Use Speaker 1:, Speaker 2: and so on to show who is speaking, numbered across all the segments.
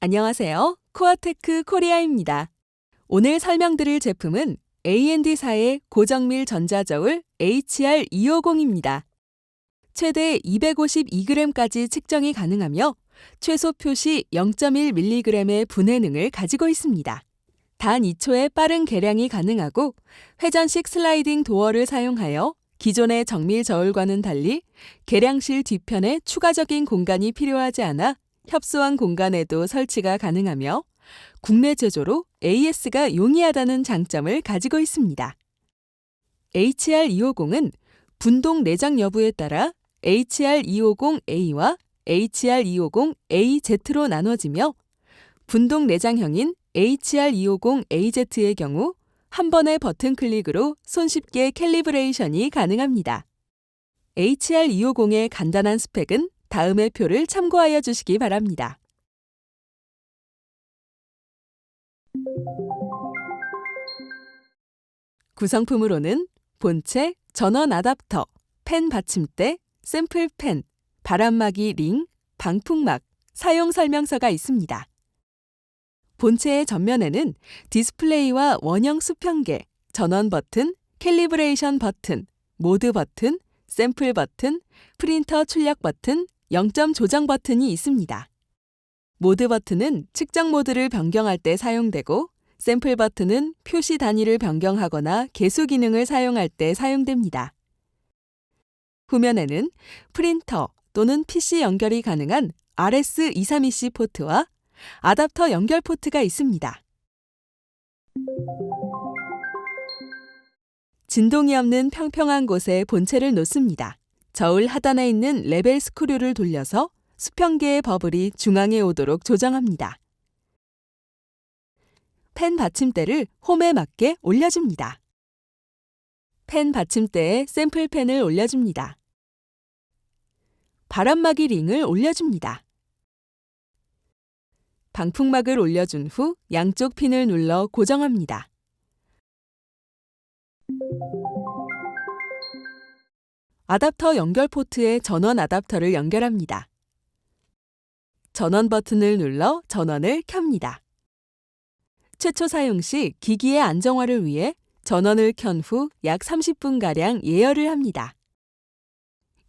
Speaker 1: 안녕하세요. 코아테크 코리아입니다. 오늘 설명드릴 제품은 A&D사의 고정밀 전자저울 HR250입니다. 최대 252g까지 측정이 가능하며 최소 표시 0.1mg의 분해능을 가지고 있습니다. 단 2초의 빠른 계량이 가능하고 회전식 슬라이딩 도어를 사용하여 기존의 정밀 저울과는 달리 계량실 뒤편에 추가적인 공간이 필요하지 않아 협소한 공간에도 설치가 가능하며 국내 제조로 AS가 용이하다는 장점을 가지고 있습니다. HR250은 분동 내장 여부에 따라 HR250A와 HR250AZ로 나눠지며 분동 내장형인 HR250AZ의 경우 한 번의 버튼 클릭으로 손쉽게 캘리브레이션이 가능합니다. HR250의 간단한 스펙은 다음의 표를 참고하여 주시기 바랍니다. 구성품으로는 본체, 전원 아답터, 펜 받침대, 샘플 펜, 바람막이 링, 방풍막, 사용 설명서가 있습니다. 본체의 전면에는 디스플레이와 원형 수평계, 전원 버튼, 캘리브레이션 버튼, 모드 버튼, 샘플 버튼, 프린터 출력 버튼, 0점 조정 버튼이 있습니다. 모드 버튼은 측정 모드를 변경할 때 사용되고 샘플 버튼은 표시 단위를 변경하거나 개수 기능을 사용할 때 사용됩니다. 후면에는 프린터 또는 PC 연결이 가능한 RS232C 포트와 아답터 연결 포트가 있습니다. 진동이 없는 평평한 곳에 본체를 놓습니다. 저울 하단에 있는 레벨 스크류를 돌려서 수평계의 버블이 중앙에 오도록 조정합니다. 펜 받침대를 홈에 맞게 올려줍니다. 펜 받침대에 샘플 펜을 올려줍니다. 바람막이 링을 올려줍니다. 방풍막을 올려준 후 양쪽 핀을 눌러 고정합니다. 아답터 연결 포트에 전원 아답터를 연결합니다. 전원 버튼을 눌러 전원을 켭니다. 최초 사용 시 기기의 안정화를 위해 전원을 켠 후 약 30분가량 예열을 합니다.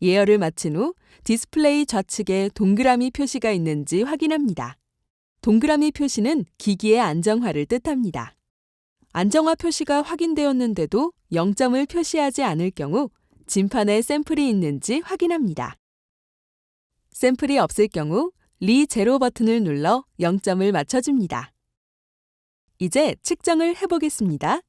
Speaker 1: 예열을 마친 후 디스플레이 좌측에 동그라미 표시가 있는지 확인합니다. 동그라미 표시는 기기의 안정화를 뜻합니다. 안정화 표시가 확인되었는데도 0점을 표시하지 않을 경우 진판에 샘플이 있는지 확인합니다. 샘플이 없을 경우 리 제로 버튼을 눌러 0점을 맞춰줍니다. 이제 측정을 해보겠습니다.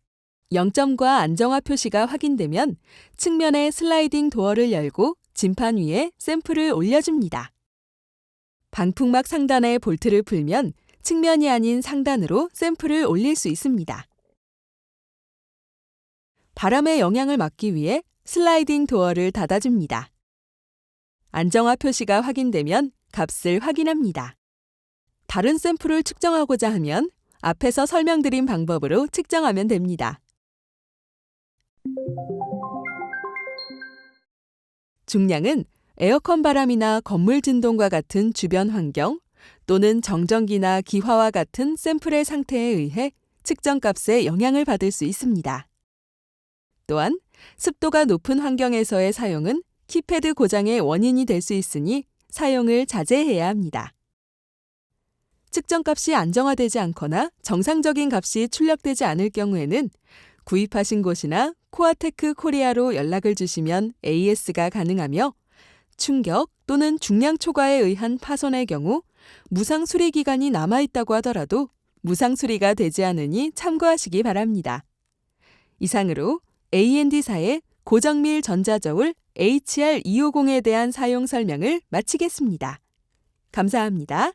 Speaker 1: 0점과 안정화 표시가 확인되면 측면의 슬라이딩 도어를 열고 진판 위에 샘플을 올려줍니다. 방풍막 상단에 볼트를 풀면 측면이 아닌 상단으로 샘플을 올릴 수 있습니다. 바람의 영향을 막기 위해 슬라이딩 도어를 닫아줍니다. 안정화 표시가 확인되면 값을 확인합니다. 다른 샘플을 측정하고자 하면 앞에서 설명드린 방법으로 측정하면 됩니다. 중량은 에어컨 바람이나 건물 진동과 같은 주변 환경 또는 정전기나 기화와 같은 샘플의 상태에 의해 측정값에 영향을 받을 수 있습니다. 또한 습도가 높은 환경에서의 사용은 키패드 고장의 원인이 될 수 있으니 사용을 자제해야 합니다. 측정값이 안정화되지 않거나 정상적인 값이 출력되지 않을 경우에는 구입하신 곳이나 코아테크 코리아로 연락을 주시면 AS가 가능하며 충격 또는 중량 초과에 의한 파손의 경우 무상 수리 기간이 남아 있다고 하더라도 무상 수리가 되지 않으니 참고하시기 바랍니다. 이상으로 A&D사의 고정밀 전자저울 HR250에 대한 사용 설명을 마치겠습니다. 감사합니다.